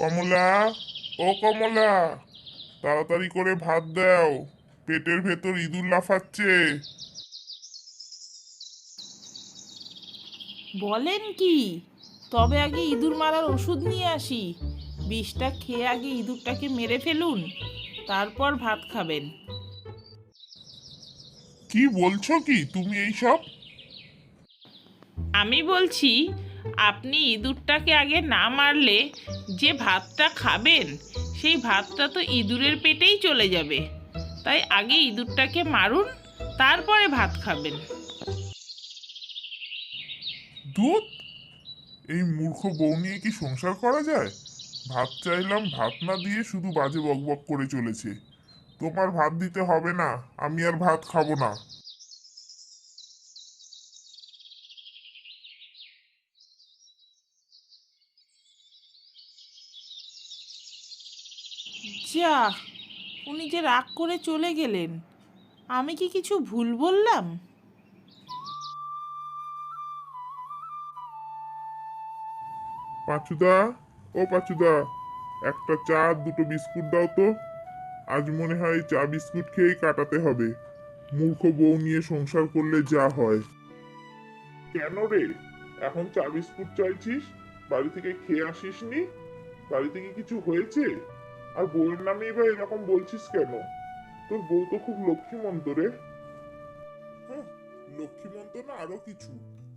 কমলা ও কমলা তাড়াতাড়ি করে ভাত দাও পেটের ভেতর ইঁদুর লাফাচ্ছে। বলেন কি তবে আগে ইঁদুর মারার ওষুধ নিয়ে আসি। বিষটা খেয়ে আগে ইঁদুরটাকে মেরে ফেলুন তারপর ভাত খাবেন। কি বলছো কি তুমি এইসব? আমি বলছি আপনি ইঁদুরটাকে আগে না মারলে যে ভাতটা খাবেন, সেই ভাতটা তো ইঁদুরের পেটেই চলে যাবে। তাই আগে ইঁদুরটাকে মারুন, তারপরে ভাত খাবেন। দুধ? এই মূর্খ বউ নিয়ে কি সংসার করা যায়? ভাত চাইলাম, ভাত না দিয়ে শুধু বাজে বকবক করে চলেছে। তোমার ভাত দিতে হবে না, আমি আর ভাত খাব না। যা উনি যে রাগ করে চলে গেলেন, আমি কি কিছু ভুল বললাম? পাঁচুদা, ও পাঁচুদা, একটা চা দুটো বিস্কুট দাও তো। আজ মনে হয় চা বিস্কুট খেয়েই কাটাতে হবে। মূর্খ বউ নিয়ে সংসার করলে যা হয়। কেন রে? এখন চা বিস্কুট চাইছিস? বাড়ি থেকে খেয়ে আসিস নি বাড়ি থেকে কিছু হয়েছে? আর বউয়ের নামেই বা এরকম বলছিস কেন? তোর বউ তো খুব লক্ষ্মীমন্ত রে। হ্যাঁ লক্ষ্মীমন্ত না আরও কিছু।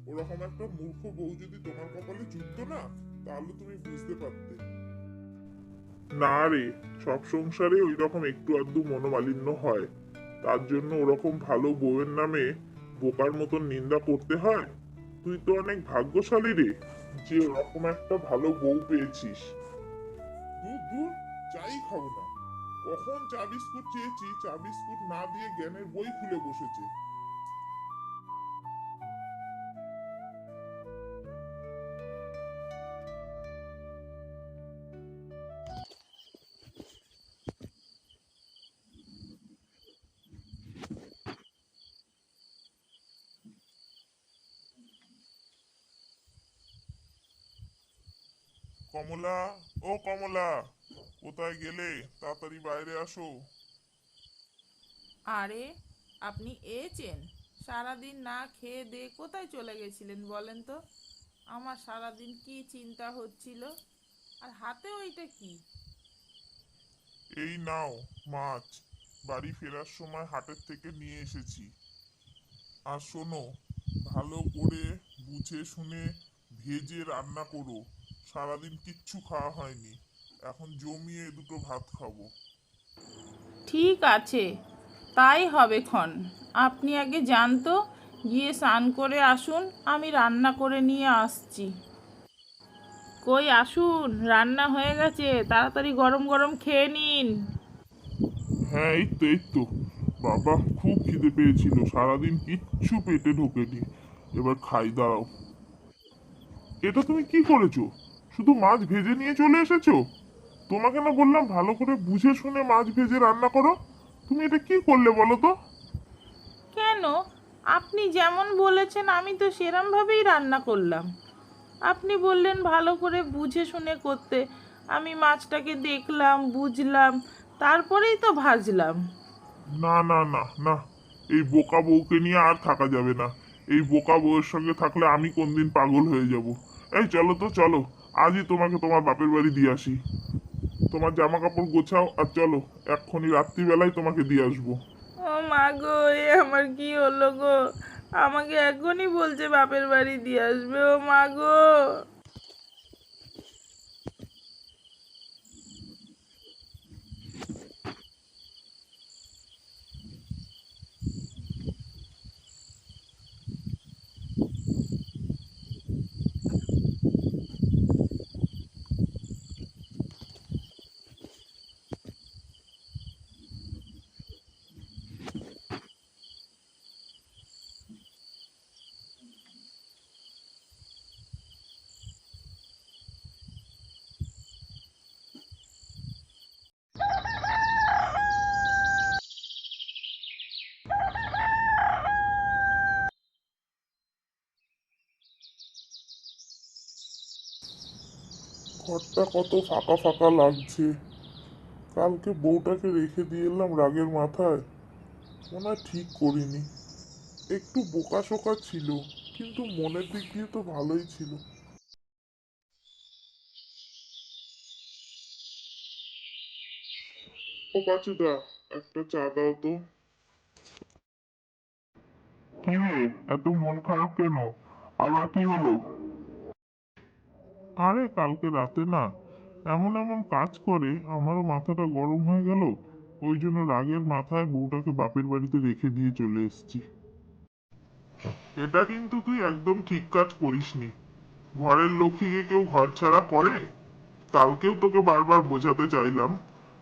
ওরকম একটা মূর্খ বউ যদি তোমার কপালে জুটতো না তাহলে তুমি বুঝতে পারতে। না রে সব সংসারে ওই রকম একটু আধটু মনোমালিন্য হয়। তার জন্য ওরকম ভালো বউয়ের নামে বোকার মতন নিন্দা করতে হয়? তুই তো অনেক ভাগ্যশালী রে যে ওরকম একটা ভালো বউ পেয়েছিস। দূর দূর। চাই খাব না কখন চা বিস্কুট চেয়েছি চা বিস্কুট না দিয়ে জ্ঞানের বই খুলে বসেছে। কমলা ও কমলা কোথায় গেলে তাড়াতাড়ি বাইরে আসো? আরে আপনি এছেন সারাদিন না খেয়ে দিয়ে কোথায় চলে গেছিলেন বলেন তো? আমার সারাদিন কি চিন্তা হচ্ছিল? আর হাতে ওইটা কি? এই নাও মাছ বাড়ি ফেরার সময় হাটের থেকে নিয়ে এসেছি। আর শোনো ভালো করে বুঝে শুনে ভেজে রান্না করো। সারাদিন কিচ্ছু খাওয়া হয়নি। এখন জমিয়ে দুটো ভাত খাব। ঠিক আছে তাই হবে ক্ষণ। আপনি আগে জানতো গিয়ে স্নান করে আসুন আমি রান্না করে নিয়ে আসছি। কই আসুন রান্না হয়ে গেছে তাড়াতাড়ি গরম গরম খেয়ে নিন। হ্যাঁ এই তো এই তো। বাবা খুব খিদে পেয়েছিল সারাদিন কিচ্ছু পেটে ঢোকেনি। এবার খাই দাঁড়াও। এটা তুমি কি করেছ? শুধু মাছ ভেজে নিয়ে চলে এসেছ? তোমাকে না বললাম ভালো করে বুঝে শুনে মাছ ভেজে রান্না করো। তুমি এটা কি করলে বলো তো? কেন? আপনি যেমন বলেছেন আমি তো সেরমভাবেই রান্না করলাম। আপনি বললেন ভালো করে বুঝে শুনে করতে। আমি মাছটাকে দেখলাম বুঝলাম তারপরেই তো ভাজলাম। না না না না এই বোকা বউকে নিয়ে আর থাকা যাবে না। এই বোকা বউয়ের সঙ্গে থাকলে আমি কোনদিন পাগল হয়ে যাব। এই চলো তো চলো। আজই তোমাকে তোমার বাপের বাড়ি দিয়ে আসি। তোমার জামা কাপড় গোছাও আর চলো, এক্ষুনি রাত্রিবেলায় তোমাকে দিয়ে আসব। ও মা গো, এ আমার কি হলো গো? আমাকে এখনই বলছে বাপের বাড়ি দিয়ে আসবে, ও মা গো। ঘরটা কত ফাঁকা ফাঁকা লাগছে। কালকে বউটাকে রেখে দিয়ে এলাম রাগের মাথায়। মনে ঠিক করিনি। একটু বোকা শোকা ছিল, কিন্তু মনের দিক দিয়ে তো ভালোই ছিল। ও পাচুদা একটা চা দাও তো। কি রে এত মন খারাপ কেন? আবার কি হলো? আরে কালকে রাতে না, এমন এমন কাজ করে আমারও মাথাটা গরম হয়ে গেল, ওই জন্য রাগের মাথায় বউটাকে বাপের বাড়িতে রেখে দিয়ে চলে এসেছি। এটা কিন্তু তুই একদম ঠিক কাজ করিসনি। ঘরের লক্ষ্মীকে কেউ ঘর ছাড়া করে কালকেও তোকে বারবার বোঝাতে চাইলাম,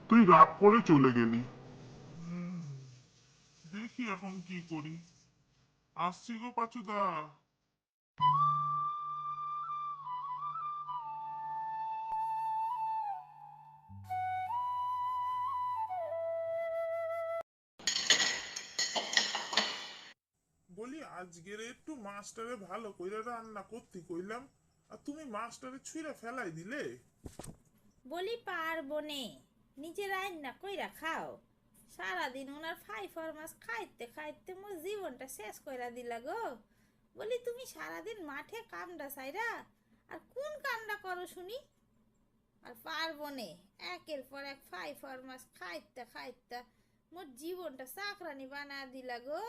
তুই রাগ করে চলে গেলি। দেখি এখন কি করি। আসছি গো পাচুদা। আজকের একটু মাস্টারে ভালো কইরা রান্না করতে কইলাম, আর তুমি মাস্টারে ছুঁড়ে ফেলাই দিলে? বলি পারব নে, নিজে রান্না কইরা খাও। সারাদিন ওনার ফাই ফরমাস খাইতে খাইতে মোর জীবনটা শেষ কইরা দিলা গো। বলি তুমি সারাদিন মাঠে কামড়া সাইরা আর কোন কামড়া করো শুনি? আর পারব নে, একের পর এক ফাই ফরমাস খাইতে খাইতে মোর জীবনটা চাকরানি বানা দিলা গো।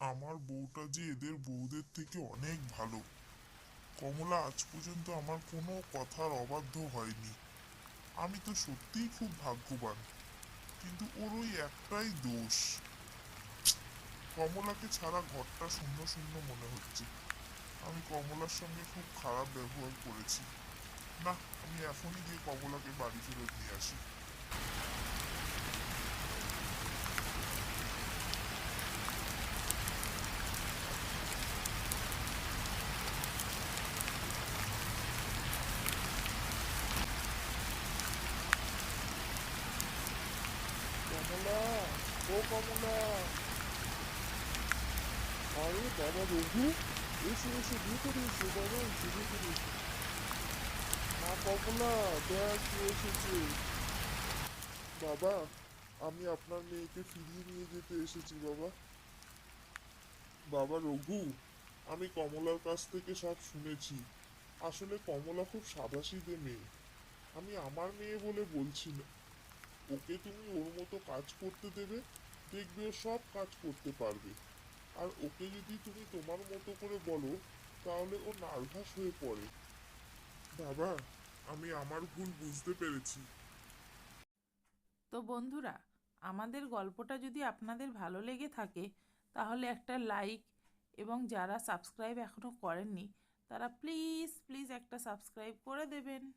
আমার বউটা যে এদের বউদের থেকে অনেক ভালো। কমলা, আজ পর্যন্ত আমার কোনো কথার অবাধ্য হয়নি। আমি তো সত্যিই খুব ভাগ্যবান, কিন্তু ওর ওই একটাই দোষ। কমলাকে ছাড়া ঘরটা শূন্য শূন্য মনে হচ্ছে। আমি কমলার সঙ্গে খুব খারাপ ব্যবহার করেছি। না আমি এখনই গিয়ে কমলাকে বাড়ি ফেরত নিয়ে আসি। কমলা, ও কমলা। আরে বাবা, রঘু এসে এসে ভিতরে এসে বাবা এসে ভিতরে এসে মা কমলা দেখ আমি আপনার মেয়েকে ফিরিয়ে নিয়ে যেতে এসেছি বাবা বাবা রঘু আমি কমলার কাছ থেকে সব শুনেছি। আসলে কমলা খুব সাদাসিধে মেয়ে। আমি আমার মেয়ে বলে বলছি না। ওকে তুমি ওর মতো কাজ করতে দেবে, দেখবে সব কাজ করতে পারবে। আর ওকে যদি তুমি তোমার মতো করে বলো, তাহলে ও নার্ভাস হয়ে পড়ে। বাবা, আমি আমার ভুল বুঝতে পেরেছি। তো বন্ধুরা, আমাদের গল্পটা যদি আপনাদের ভালো লেগে থাকে, তাহলে একটা লাইক এবং যারা সাবস্ক্রাইব এখনও করেননি, তারা প্লিজ প্লিজ একটা সাবস্ক্রাইব করে দেবেন।